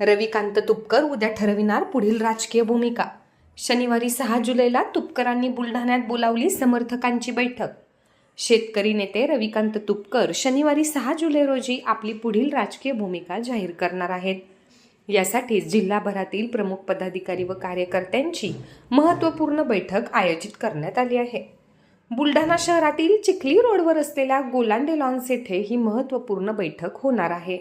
रविकांत तुपकर उद्या ठरविणार पुढील राजकीय भूमिका. शनिवारी सहा जुलैला तुपकरांनी बुलढाण्यात बोलावली समर्थकांची बैठक. शेतकरी नेते रविकांत तुपकर शनिवारी सहा जुलै रोजी आपली पुढील राजकीय भूमिका जाहीर करणार आहेत. यासाठी जिल्हाभरातील प्रमुख पदाधिकारी व कार्यकर्त्यांची महत्त्वपूर्ण बैठक आयोजित करण्यात आली आहे. बुलढाणा शहरातील चिखली रोडवर असलेल्या गोलांडे लॉन्स येथे ही महत्त्वपूर्ण बैठक होणार आहे.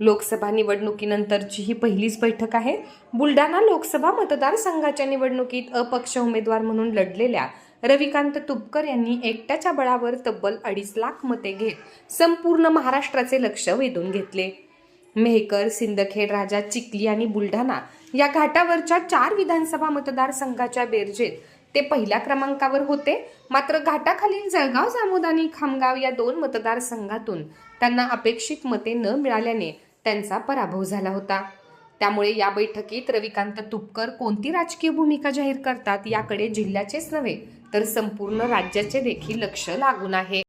लोकसभा निवडणुकीनंतरची ही पहिलीच बैठक आहे. बुलढाणा लोकसभा मतदारसंघाच्या निवडणुकीत अपक्ष उमेदवार म्हणून लढलेल्या रविकांत तुपकर यांनी एकट्याच्या बळावर तब्बल अडीच लाख मते घेत संपूर्ण महाराष्ट्राचे लक्ष वेधून घेतले. मेहकर सिंदखेड राजा चिखली आणि बुलढाणा या घाटावरच्या चार विधानसभा मतदारसंघाच्या बेरजेत ते पहिल्या क्रमांकावर होते. मात्र घाटाखालील जळगाव जामोद आणि खामगाव या दोन मतदारसंघातून त्यांना अपेक्षित मते न मिळाल्याने त्यांचा पराभव झाला होता. त्यामुळे या बैठकीत रविकांत तुपकर कोणती राजकीय भूमिका जाहीर करतात याकडे जिल्ह्याचेच नव्हे तर संपूर्ण राज्याचे देखील लक्ष लागून आहे.